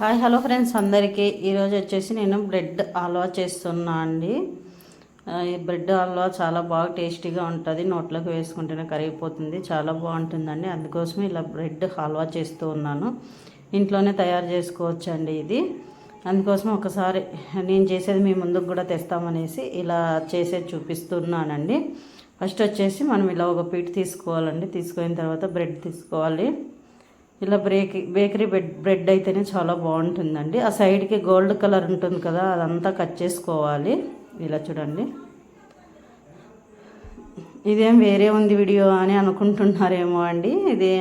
Hi hello friends. అందరికీ ఈరోజు వచ్చేసి నేను బ్రెడ్ హల్వా చేస్తున్నా అండి. ఈ బ్రెడ్ హల్వా చాలా బాగా టేస్టీగా ఉంటుంది. నోట్లోకి వేసుకుంటేనే కరిగిపోతుంది. చాలా బాగుంటుందండి. అందుకోసం ఇలా బ్రెడ్ హల్వా చేస్తూ ఉన్నాను. ఇంట్లోనే తయారు చేసుకోవచ్చండి ఇది. అందుకోసం ఒకసారి నేను చేసేది మీ ముందుకు కూడా తెస్తామనేసి ఇలా చేసేది చూపిస్తున్నానండి. ఫస్ట్ వచ్చేసి మనం ఇలా ఒక పీట్ తీసుకోవాలండి. తీసుకున్న తర్వాత బ్రెడ్ తీసుకోవాలి. ఇలా బ్రేక్ బేకరీ బ్రెడ్ బ్రెడ్ అయితేనే చాలా బాగుంటుందండి. ఆ సైడ్కి గోల్డ్ కలర్ ఉంటుంది కదా అదంతా కట్ చేసుకోవాలి. ఇలా చూడండి. ఇదేం వేరే ఉంది వీడియో అని అనుకుంటున్నారేమో అండి. ఇది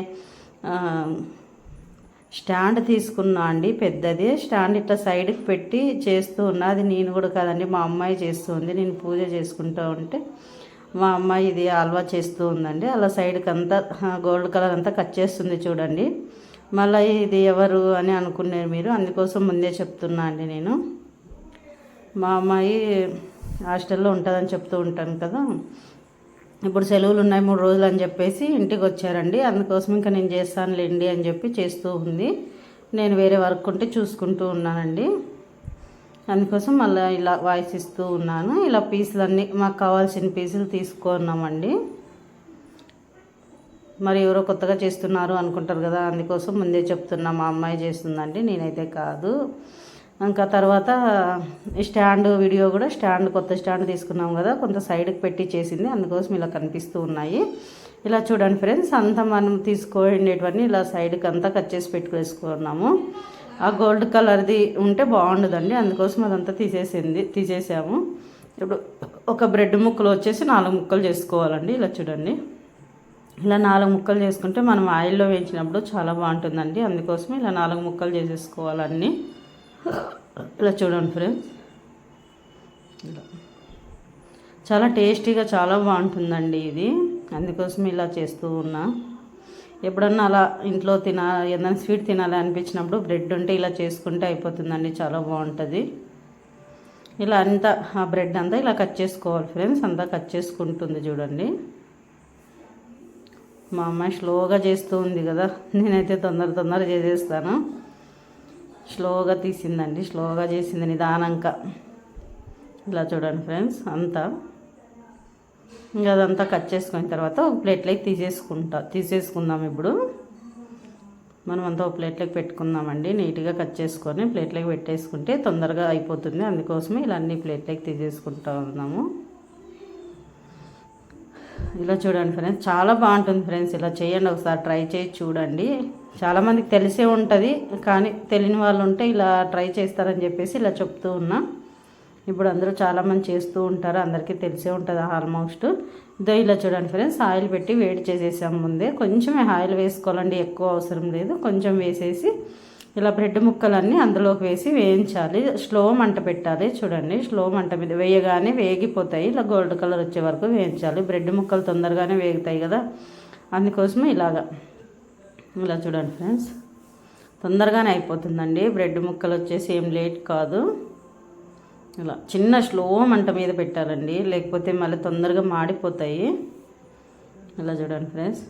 స్టాండ్ తీసుకున్నా అండి పెద్దది. స్టాండ్ ఇట్లా సైడ్కి పెట్టి చేస్తూ ఉన్నా. అది నేను కూడా కాదండి మా అమ్మాయి చేస్తుంది నేను పూజ చేసుకుంటూ ఉంటే. మా అమ్మాయి ఇది హల్వా చేస్తూ ఉందండి. అలా సైడ్కి అంతా గోల్డ్ కలర్ అంతా కట్ చేస్తుంది చూడండి. మళ్ళీ ఇది ఎవరు అని అనుకున్నారు మీరు అందుకోసం ముందే చెప్తున్నా అండి నేను. మా అమ్మాయి హాస్టల్లో ఉంటుందని చెప్తూ ఉంటాను కదా. ఇప్పుడు సెలవులు ఉన్నాయి మూడు రోజులు అని చెప్పేసి ఇంటికి వచ్చారండి. అందుకోసం ఇంకా నేను చేస్తానులేండి అని చెప్పి చేస్తూ ఉంది. నేను వేరే వర్క్ ఉంటే చూసుకుంటూ ఉన్నానండి. అందుకోసం మళ్ళీ ఇలా వాయిస్ ఇస్తూ ఉన్నాను. ఇలా పీసులన్నీ మాకు కావాల్సిన పీసులు తీసుకున్నామండి. మరి ఎవరో కొత్తగా చేస్తున్నారు అనుకుంటారు కదా అందుకోసం ముందే చెప్తున్నా మా అమ్మాయి చేస్తుందండి నేనైతే కాదు. ఇంకా తర్వాత ఈ స్టాండ్ వీడియో కూడా స్టాండ్ కొత్త స్టాండ్ తీసుకున్నాం కదా కొంత సైడ్కి పెట్టి చేసింది అందుకోసం ఇలా కనిపిస్తూ ఉన్నాయి. ఇలా చూడండి ఫ్రెండ్స్ అంతా మనం తీసుకోండేటివన్నీ ఇలా సైడ్కి అంతా కట్ చేసి పెట్టుకునేసుకున్నాము. ఆ గోల్డ్ కలర్ది ఉంటే బాగుండదండి. అందుకోసం అదంతా తీసేసింది తీసేసాము. ఇప్పుడు ఒక బ్రెడ్ ముక్కలు వచ్చేసి నాలుగు ముక్కలు చేసుకోవాలండి ఇలా చూడండి. ఇలా నాలుగు ముక్కలు చేసుకుంటే మనం ఆయిల్లో వేయించినప్పుడు చాలా బాగుంటుందండి. అందుకోసం ఇలా నాలుగు ముక్కలు చేసేసుకోవాలన్నీ. ఇలా చూడండి ఫ్రెండ్స్. ఇలా. చాలా టేస్టీగా చాలా బాగుంటుందండి ఇది. అందుకోసం ఇలా చేస్తూ ఉన్నా. ఎప్పుడన్నా అలా ఇంట్లో తిన ఏదైనా స్వీట్ తినాలి అనిపించినప్పుడు బ్రెడ్ ఉంటే ఇలా చేసుకుంటే అయిపోతుందండి చాలా బాగుంటుంది. ఇలా అంతా ఆ బ్రెడ్ అంతా ఇలా కట్ చేసుకోవాలి ఫ్రెండ్స్ అంతా కట్ చేసుకుంటుంది చూడండి. మా అమ్మాయి స్లోగా చేస్తూ ఉంది కదా నేనైతే తొందర తొందర చేసేస్తాను. స్లోగా తీసిందండి స్లోగా చేసింది నిదానంగా. ఇలా చూడండి ఫ్రెండ్స్ అంతా. ఇంకా అదంతా కట్ చేసుకున్న తర్వాత ఒక ప్లేట్లోకి తీసేసుకుంటా తీసేసుకుందాం ఇప్పుడు. మనం అంతా ఒక ప్లేట్లోకి పెట్టుకుందామండి. నీట్గా కట్ చేసుకొని ప్లేట్లోకి పెట్టేసుకుంటే తొందరగా అయిపోతుంది. అందుకోసమే ఇలా అన్ని ప్లేట్లోకి తీసేసుకుంటా ఉన్నాము. ఇలా చూడండి ఫ్రెండ్స్ చాలా బాగుంటుంది ఫ్రెండ్స్. ఇలా చేయండి ఒకసారి ట్రై చేసి చూడండి. చాలామందికి తెలిసే ఉంటుంది కానీ తెలియని వాళ్ళు ఉంటే ఇలా ట్రై చేస్తారని చెప్పేసి ఇలా చెప్తూ ఉన్నా. ఇప్పుడు అందరూ చాలామంది చేస్తూ ఉంటారు. అందరికీ తెలిసే ఉంటుంది ఆల్మోస్ట్ ఇదో ఇలా చూడండి ఫ్రెండ్స్ ఆయిల్ పెట్టి వేడి చేసేసాం ముందే. కొంచెమే ఆయిల్ వేసుకోవాలండి ఎక్కువ అవసరం లేదు. కొంచెం వేసేసి ఇలా బ్రెడ్ ముక్కలన్నీ అందులోకి వేసి వేయించాలి. స్లో మంట పెట్టాలి చూడండి. స్లో మంట మీద వేయగానే వేగిపోతాయి. ఇలా గోల్డ్ కలర్ వచ్చే వరకు వేయించాలి. బ్రెడ్ ముక్కలు తొందరగానే వేగుతాయి కదా. అందుకోసమే ఇలాగా. ఇలా చూడండి ఫ్రెండ్స్ తొందరగానే అయిపోతుందండి. బ్రెడ్ ముక్కలు వచ్చేసి ఏం లేట్ కాదు. ఇలా చిన్న స్లో మంట మీద పెట్టాలండి. లేకపోతే మళ్ళీ తొందరగా మాడిపోతాయి. ఇలా చూడండి ఫ్రెండ్స్.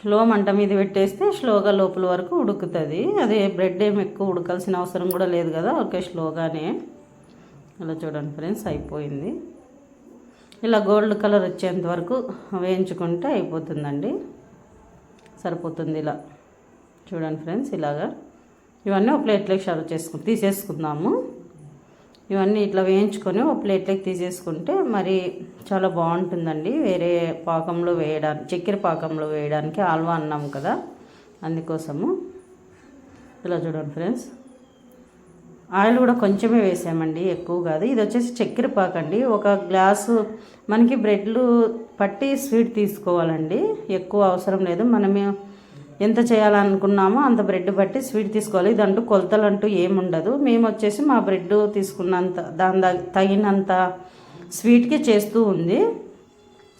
స్లో మంట మీద పెట్టేస్తే స్లోగా లోపల వరకు ఉడుకుతుంది. అదే బ్రెడ్ ఏమి ఎక్కువ ఉడకాల్సిన అవసరం కూడా లేదు కదా ఓకే స్లోగానే. ఇలా చూడండి ఫ్రెండ్స్ అయిపోయింది. ఇలా గోల్డ్ కలర్ వచ్చేంత వరకు వేయించుకుంటే అయిపోతుందండి. సరిపోతుంది ఇలా. చూడండి ఫ్రెండ్స్ ఇలాగా. ఇవన్నీ ఒక ప్లేట్లోకి సర్వ్ చేసుకు తీసేసుకుందాము. ఇవన్నీ ఇట్లా వేయించుకొని ఒక ప్లేట్లోకి తీసేసుకుంటే మరి చాలా బాగుంటుందండి. వేరే పాకంలో వేయడానికి చక్కెర పాకంలో వేయడానికి ఆల్వా అన్నాం కదా అందుకోసము. ఇలా చూడండి ఫ్రెండ్స్. ఆయిల్ కూడా కొంచెమే వేసామండి ఎక్కువ కాదు. ఇది వచ్చేసి చక్కెర పాకండి. అండి ఒక గ్లాసు మనకి బ్రెడ్లు పట్టి స్వీట్ తీసుకోవాలండి. ఎక్కువ అవసరం లేదు. మనమే ఎంత చేయాలనుకున్నామో అంత బ్రెడ్ బట్టి స్వీట్ తీసుకోవాలి. ఇదంటూ కొలతలు అంటూ ఏముండదు. మేము వచ్చేసి మా బ్రెడ్ తీసుకున్నంత దాని తగినంత స్వీట్కి చేస్తూ ఉంది.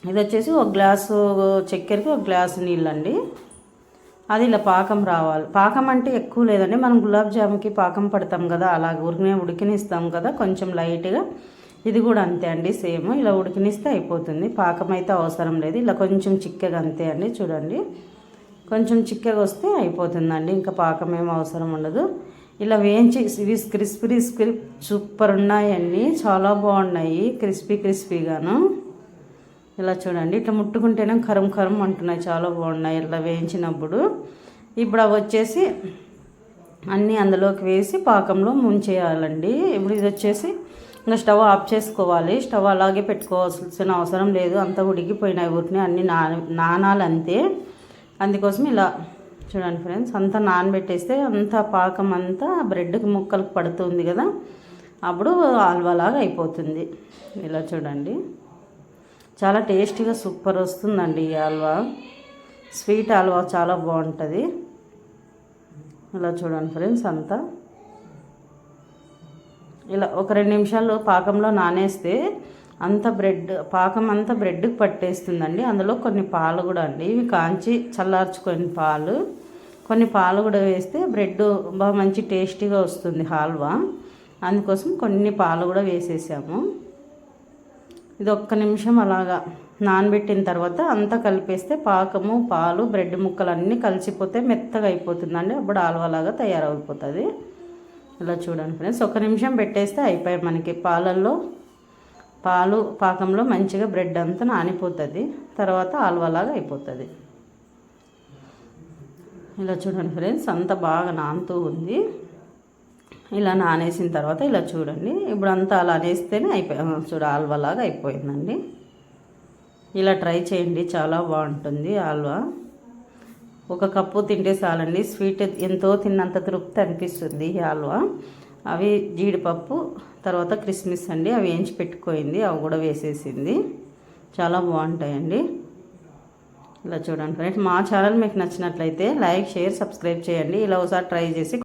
ఇది వచ్చేసి ఒక గ్లాసు చక్కెరకి ఒక గ్లాసు నీళ్ళండి. అది ఇలా పాకం రావాలి. పాకం అంటే ఎక్కువ లేదండి. మనం గులాబ్ జాముకి పాకం పడతాం కదా అలా ఉరికినే ఉడికినిస్తాం కదా కొంచెం లైట్గా ఇది కూడా అంతే అండి సేమ్. ఇలా ఉడికినిస్తే అయిపోతుంది. పాకం అయితే అవసరం లేదు. ఇలా కొంచెం చిక్కగా అంతే అండి చూడండి. కొంచెం చిక్కగా వస్తే అయిపోతుందండి. ఇంకా పాకం ఏం అవసరం ఉండదు. ఇలా వేయించి ఇవి క్రిస్పీ క్రిస్పీ సూపర్ ఉన్నాయండి చాలా బాగున్నాయి. క్రిస్పీ క్రిస్పీగాను. ఇలా చూడండి. ఇట్లా ముట్టుకుంటేనే కరం కరం అంటున్నాయి. చాలా బాగున్నాయి. ఇట్లా వేయించినప్పుడు ఇప్పుడు అవి వచ్చేసి అన్నీ అందులోకి వేసి పాకంలో ముంచేయాలండి. ఇప్పుడు ఇది వచ్చేసి ఇంకా స్టవ్ ఆఫ్ చేసుకోవాలి. స్టవ్ అలాగే పెట్టుకోవాల్సిన అవసరం లేదు. అంతా ఉడికిపోయినాయి. ఊరిని అన్ని నా నానాలంతే. అందుకోసం ఇలా చూడండి ఫ్రెండ్స్ అంతా నానబెట్టేస్తే అంతా పాకం అంతా బ్రెడ్కి ముక్కలకు పడుతుంది కదా అప్పుడు ఆల్వాలాగా అయిపోతుంది. ఇలా చూడండి. చాలా టేస్టీగా సూపర్ వస్తుందండి ఈ హల్వా స్వీట్ హల్వా చాలా బాగుంటుంది. ఇలా చూడండి ఫ్రెండ్స్ అంతా. ఇలా ఒక రెండు నిమిషాలు పాకంలో నానేస్తే అంత బ్రెడ్ పాకం అంతా బ్రెడ్కి పట్టేస్తుందండి. అందులో కొన్ని పాలు కూడా అండి. ఇవి కాంచి చల్లార్చుకొని పాలు. కొన్ని పాలు కూడా వేస్తే బ్రెడ్ బాగా మంచి టేస్టీగా వస్తుంది హల్వా. అందుకోసం కొన్ని పాలు కూడా వేసేసాము. ఇది ఒక్క నిమిషం అలాగా నానబెట్టిన తర్వాత అంతా కలిపేస్తే పాకము పాలు బ్రెడ్ ముక్కలు అన్నీ కలిసిపోతే మెత్తగా అయిపోతుందండి. అప్పుడు ఆల్వాలాగా తయారైపోతుంది ఇలా చూడండి ఫ్రెండ్స్ ఒక నిమిషం పెట్టేస్తే అయిపోయాయి మనకి పాలల్లో. పాలు పాకంలో మంచిగా బ్రెడ్ అంతా నానిపోతుంది. తర్వాత ఆల్వాలాగా అయిపోతుంది. ఇలా చూడండి ఫ్రెండ్స్ అంత బాగా నానుతూ ఉంది. ఇలా నానేసిన తర్వాత ఇలా చూడండి. ఇప్పుడు అంతా అలా అనేస్తేనే అయిపోయి చూడ ఆల్వాలాగా అయిపోయిందండి. ఇలా ట్రై చేయండి చాలా బాగుంటుంది ఆల్వా. ఒక కప్పు తింటే చాలండి స్వీట్ ఎంతో తిన్నంత తృప్తి అనిపిస్తుంది ఈ ఆల్వా. అవి జీడిపప్పు తర్వాత క్రిస్మస్ అండి అవి వేయించి పెట్టుకోయింది అవి కూడా వేసేసింది. చాలా బాగుంటాయండి. ఇలా చూడండి ఫ్రెండ్స్ మా ఛానల్ మీకు నచ్చినట్లయితే లైక్ షేర్ సబ్స్క్రైబ్ చేయండి. ఇలా ఒకసారి ట్రై చేసి